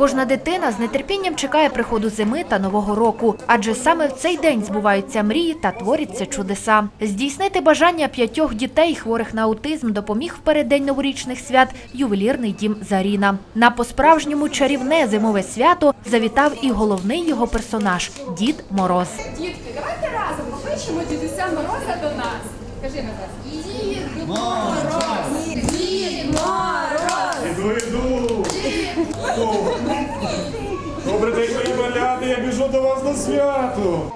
Кожна дитина з нетерпінням чекає приходу зими та нового року, адже саме в цей день збуваються мрії та творяться чудеса. Здійснити бажання п'ятьох дітей, хворих на аутизм, допоміг в переддень новорічних свят ювелірний дім Заріна. На по-справжньому чарівне зимове свято завітав і головний його персонаж Дід Мороз. Дітки, давайте разом покличемо дідуся Мороза до нас. Кажи Назар. Дід Мороз! Дід Мороз! Іду, іду. О, Добрий день, мої маляти, я біжу до вас на свято.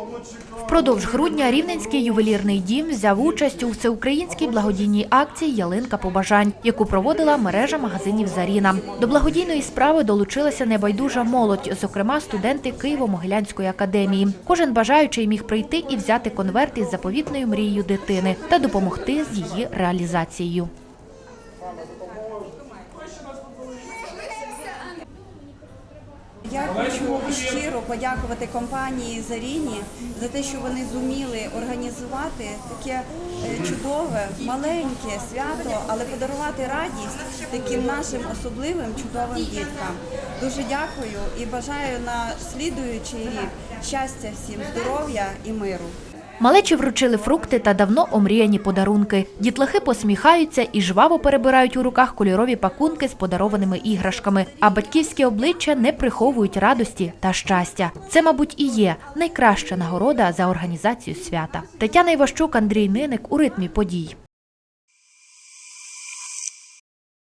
Впродовж грудня Рівненський ювелірний дім взяв участь у всеукраїнській благодійній акції Ялинка побажань, яку проводила мережа магазинів Заріна. До благодійної справи долучилася небайдужа молодь, зокрема студенти Києво-Могилянської академії. Кожен бажаючий міг прийти і взяти конверт із заповітною мрією дитини та допомогти з її реалізацією. Хочу щиро подякувати компанії Заріні за те, що вони зуміли організувати таке е, чудове, маленьке свято, але подарувати радість таким нашим особливим чудовим діткам. Дуже дякую і бажаю на слідуючий рік щастя всім, здоров'я і миру. Малечі вручили фрукти та давно омріяні подарунки. Дітлахи посміхаються і жваво перебирають у руках кольорові пакунки з подарованими іграшками. А батьківські обличчя не приховують радості та щастя. Це, мабуть, і є найкраща нагорода за організацію свята. Тетяна Іващук, Андрій Ниник у ритмі подій.